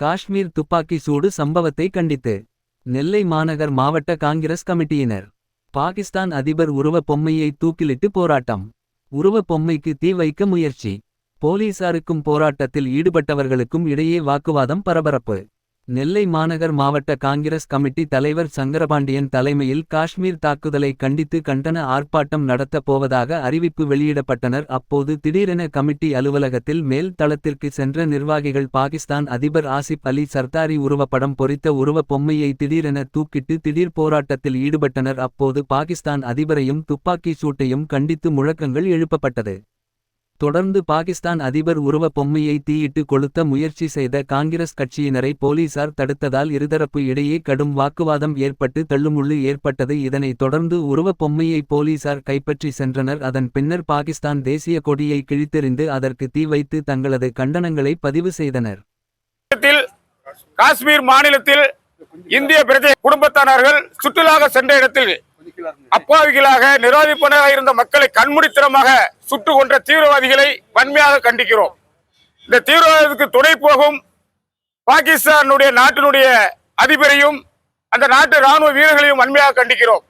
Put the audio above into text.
காஷ்மீர் துப்பாக்கி சூடு சம்பவத்தை கண்டித்து. நெல்லை மாநகர் மாவட்ட காங்கிரஸ் கமிட்டியினர். பாகிஸ்தான் அதிபர் உருவப் பொம்மையை தூக்கிலிட்டு போராட்டம். உருவப் பொம்மைக்கு தீ வைக்க முயற்சி. போலீசாருக்கும் போராட்டத்தில் ஈடுபட்டவர்களுக்கும் இடையே வாக்குவாதம் பரபரப்பு. நெல்லை மாநகர் மாவட்ட காங்கிரஸ் கமிட்டி தலைவர் சங்கரபாண்டியன் தலைமையில் காஷ்மீர் தாக்குதலை கண்டித்து கண்டன ஆர்ப்பாட்டம் நடத்தப் போவதாக அறிவிப்பு வெளியிடப்பட்டனர். அப்போது திடீரென கமிட்டி அலுவலகத்தில் மேல் தளத்திற்கு சென்ற நிர்வாகிகள் பாகிஸ்தான் அதிபர் ஆசிப் அலி சர்தாரி உருவப்படம் பொறித்த உருவப் பொம்மையை திடீரென தூக்கிட்டு திடீர் போராட்டத்தில் ஈடுபட்டனர். அப்போது பாகிஸ்தான் அதிபரையும் துப்பாக்கி சூட்டையும் கண்டித்து முழக்கங்கள் எழுப்பப்பட்டது. தொடர்ந்து பாகிஸ்தான் அதிபர் உருவ பொம்மையை தீயிட்டு கொளுத்த முயற்சி செய்த காங்கிரஸ் கட்சியினரை போலீசார் தடுத்ததால் இருதரப்பு இடையே கடும் வாக்குவாதம் ஏற்பட்டு தள்ளுமுள்ளு ஏற்பட்டது. இதனைத் தொடர்ந்து உருவ பொம்மையை போலீசார் கைப்பற்றி சென்றனர். அதன் பின்னர் பாகிஸ்தான் தேசிய கொடியை கிழித்தெறிந்து அதற்கு தீ வைத்து தங்களது கண்டனங்களை பதிவு செய்தனர். காஷ்மீர் மாநிலத்தில் இந்திய பிரஜை குடும்பத்தானர்கள் சுற்றுலாக சென்ற இடத்தில் அப்பாவிகளாக நிராதிப்பனராக இருந்த மக்களை கண்முடித்தனமாக சுட்டு கொன்ற தீவிரவாதிகளை வன்மையாக கண்டிக்கிறோம். இந்த தீவிரவாதத்துக்கு துணை போகும் பாகிஸ்தானுடைய நாட்டினுடைய அதிபரையும் அந்த நாட்டு ராணுவ வீரர்களையும் வன்மையாக கண்டிக்கிறோம்.